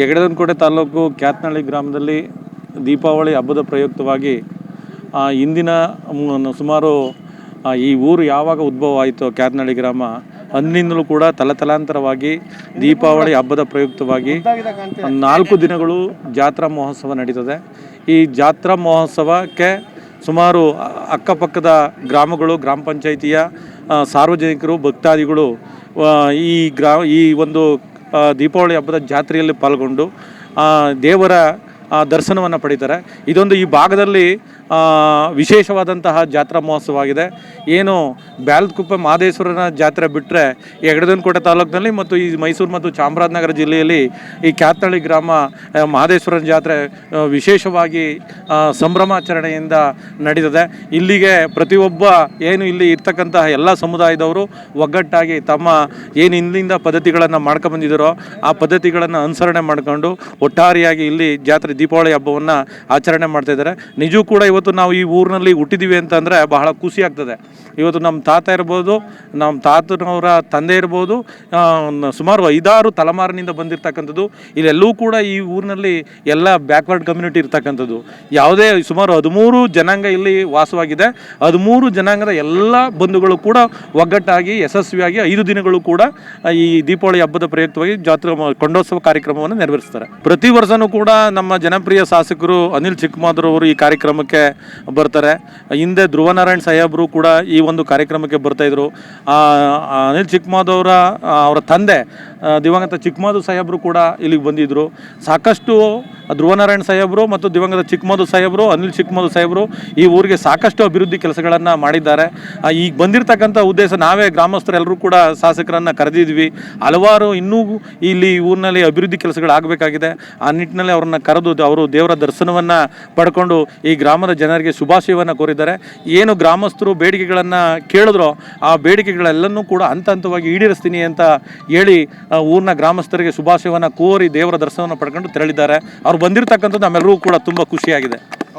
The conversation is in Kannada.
ಯಗಡದನಕೋಟೆ ತಾಲೂಕು ಕ್ಯಾತ್ನಳ್ಳಿ ಗ್ರಾಮದಲ್ಲಿ ದೀಪಾವಳಿ ಹಬ್ಬದ ಪ್ರಯುಕ್ತವಾಗಿ ಇಂದಿನ ಸುಮಾರು ಈ ಊರು ಯಾವಾಗ ಉದ್ಭವ ಆಯಿತು ಕ್ಯಾತ್ನಳ್ಳಿ ಗ್ರಾಮ, ಅಂದಿನಿಂದಲೂ ಕೂಡ ತಲತಲಾಂತರವಾಗಿ ದೀಪಾವಳಿ ಹಬ್ಬದ ಪ್ರಯುಕ್ತವಾಗಿ ನಾಲ್ಕು ದಿನಗಳು ಜಾತ್ರಾ ಮಹೋತ್ಸವ ನಡೀತದೆ. ಈ ಜಾತ್ರಾ ಮಹೋತ್ಸವಕ್ಕೆ ಸುಮಾರು ಅಕ್ಕಪಕ್ಕದ ಗ್ರಾಮಗಳು, ಗ್ರಾಮ ಪಂಚಾಯಿತಿಯ ಸಾರ್ವಜನಿಕರು, ಭಕ್ತಾದಿಗಳು ಈ ಗ್ರಾ, ಈ ಒಂದು ದೀಪಾವಳಿ ಹಬ್ಬದ ಜಾತ್ರೆಯಲ್ಲಿ ಪಾಲ್ಗೊಂಡು ದೇವರ ದರ್ಶನವನ್ನು ಪಡಿತಾರೆ. ಇದೊಂದು ಈ ಭಾಗದಲ್ಲಿ ವಿಶೇಷವಾದಂತಹ ಜಾತ್ರಾ ಮಹೋತ್ಸವ ಆಗಿದೆ ಏನು ಬ್ಯಾಲದಕುಪ್ಪೆ ಮಹದೇಶ್ವರನ ಜಾತ್ರೆ ಬಿಟ್ಟರೆ ಯಗಡದನಕೋಟೆ ತಾಲೂಕಿನಲ್ಲಿ ಮತ್ತು ಈ ಮೈಸೂರು ಮತ್ತು ಚಾಮರಾಜನಗರ ಜಿಲ್ಲೆಯಲ್ಲಿ ಈ ಕ್ಯಾತ್ನಳ್ಳಿ ಗ್ರಾಮ ಮಹದೇಶ್ವರನ ಜಾತ್ರೆ ವಿಶೇಷವಾಗಿ ಸಂಭ್ರಮಾಚರಣೆಯಿಂದ ನಡೀತದೆ ಇಲ್ಲಿಗೆ ಪ್ರತಿಯೊಬ್ಬ ಏನು ಇಲ್ಲಿ ಇರ್ತಕ್ಕಂತಹ ಎಲ್ಲ ಸಮುದಾಯದವರು ಒಗ್ಗಟ್ಟಾಗಿ ತಮ್ಮ ಏನು ಇಲ್ಲಿಂದ ಪದ್ಧತಿಗಳನ್ನು ಮಾಡ್ಕೊಂಬಂದಿದ್ದಾರೋ ಆ ಪದ್ಧತಿಗಳನ್ನು ಅನುಸರಣೆ ಮಾಡ್ಕೊಂಡು ಒಟ್ಟಾರೆಯಾಗಿ ಇಲ್ಲಿ ಜಾತ್ರೆ ದೀಪಾವಳಿ ಹಬ್ಬವನ್ನು ಆಚರಣೆ ಮಾಡ್ತಾ ಇದ್ದಾರೆ. ನಿಜವೂ ಕೂಡ ಇವತ್ತು ನಾವು ಈ ಊರಿನಲ್ಲಿ ಹುಟ್ಟಿದ್ದೀವಿ ಅಂತಂದರೆ ಬಹಳ ಖುಷಿ ಆಗ್ತದೆ. ಇವತ್ತು ನಮ್ಮ ತಾತ ಇರ್ಬೋದು, ನಮ್ಮ ತಾತನವರ ತಂದೆ ಇರ್ಬೋದು ಸುಮಾರು ಐದಾರು ತಲೆಮಾರಿನಿಂದ ಬಂದಿರತಕ್ಕಂಥದ್ದು. ಇಲ್ಲೆಲ್ಲೂ ಕೂಡ ಈ ಊರಿನಲ್ಲಿ ಎಲ್ಲ ಬ್ಯಾಕ್ವರ್ಡ್ ಕಮ್ಯುನಿಟಿ ಇರ್ತಕ್ಕಂಥದ್ದು. ಯಾವುದೇ ಸುಮಾರು ಹದಿಮೂರು ಜನಾಂಗ ಇಲ್ಲಿ ವಾಸವಾಗಿದೆ. ಹದಿಮೂರು ಜನಾಂಗದ ಎಲ್ಲ ಬಂಧುಗಳು ಕೂಡ ಒಗ್ಗಟ್ಟಾಗಿ, ಯಶಸ್ವಿಯಾಗಿ ಐದು ದಿನಗಳು ಕೂಡ ಈ ದೀಪಾವಳಿ ಹಬ್ಬದ ಪ್ರಯುಕ್ತವಾಗಿ ಜಾತ್ರೆ ಕೊಂಡೋತ್ಸವ ಕಾರ್ಯಕ್ರಮವನ್ನು ನೆರವೇರಿಸ್ತಾರೆ. ಪ್ರತಿ ವರ್ಷನೂ ಕೂಡ ನಮ್ಮ ಜನಪ್ರಿಯ ಶಾಸಕರು ಅನಿಲ್ ಚಿಕ್ಕಮಾದ್ರವರು ಈ ಕಾರ್ಯಕ್ರಮಕ್ಕೆ ಬರ್ತಾರೆ. ಹಿಂದೆ ಧ್ರುವನಾರಾಯಣ್ ಸಾಹೇಬರು ಕೂಡ ಈ ಒಂದು ಕಾರ್ಯಕ್ರಮಕ್ಕೆ ಬರ್ತಾ ಇದ್ರು. ಆ, ಆ ಅನಿಲ್ ಚಿಕ್ಕಮಾದವರ ಅವರ ತಂದೆ ದಿವಂಗತ ಚಿಕ್ಕಮಾದು ಸಾಹೇಬರು ಕೂಡ ಇಲ್ಲಿಗೆ ಬಂದಿದ್ದರು ಸಾಕಷ್ಟು ಧ್ರುವನಾರಾಯಣ ಸಾಹೇಬರು ಮತ್ತು ದಿವಂಗತ ಚಿಕ್ಕಮಾಧು ಸಾಹೇಬರು, ಅನಿಲ್ ಚಿಕ್ಕಮಾಧು ಸಾಹೇಬರು ಈ ಊರಿಗೆ ಸಾಕಷ್ಟು ಅಭಿವೃದ್ಧಿ ಕೆಲಸಗಳನ್ನು ಮಾಡಿದ್ದಾರೆ. ಈಗ ಬಂದಿರತಕ್ಕಂಥ ಉದ್ದೇಶ ನಾವೇ ಗ್ರಾಮಸ್ಥರೆಲ್ಲರೂ ಕೂಡ ಶಾಸಕರನ್ನು ಕರೆದಿದ್ವಿ. ಹಲವಾರು ಇನ್ನೂ ಇಲ್ಲಿ ಊರಿನಲ್ಲಿ ಅಭಿವೃದ್ಧಿ ಕೆಲಸಗಳಾಗಬೇಕಾಗಿದೆ. ಆ ನಿಟ್ಟಿನಲ್ಲಿ ಅವರನ್ನು ಕರೆದು ಅವರು ದೇವರ ದರ್ಶನವನ್ನು ಪಡ್ಕೊಂಡು ಈ ಗ್ರಾಮದ ಜನರಿಗೆ ಶುಭಾಶಯವನ್ನು ಕೋರಿದ್ದಾರೆ. ಏನು ಗ್ರಾಮಸ್ಥರು ಬೇಡಿಕೆಗಳನ್ನು ಕೇಳಿದ್ರೋ ಆ ಬೇಡಿಕೆಗಳೆಲ್ಲನೂ ಕೂಡ ಹಂತ ಹಂತವಾಗಿ ಈಡೇರಿಸ್ತೀನಿ ಅಂತ ಹೇಳಿ ಊರಿನ ಗ್ರಾಮಸ್ಥರಿಗೆ ಶುಭಾಶಯವನ್ನು ಕೋರಿ ದೇವರ ದರ್ಶನವನ್ನು ಪಡ್ಕೊಂಡು ತೆರಳಿದ್ದಾರೆ. ಅವ್ರು ಬಂದಿರತಕ್ಕಂಥದ್ದು ನಮ್ಮೆಲ್ಲರಿಗೂ ಕೂಡ ತುಂಬ ಖುಷಿಯಾಗಿದೆ.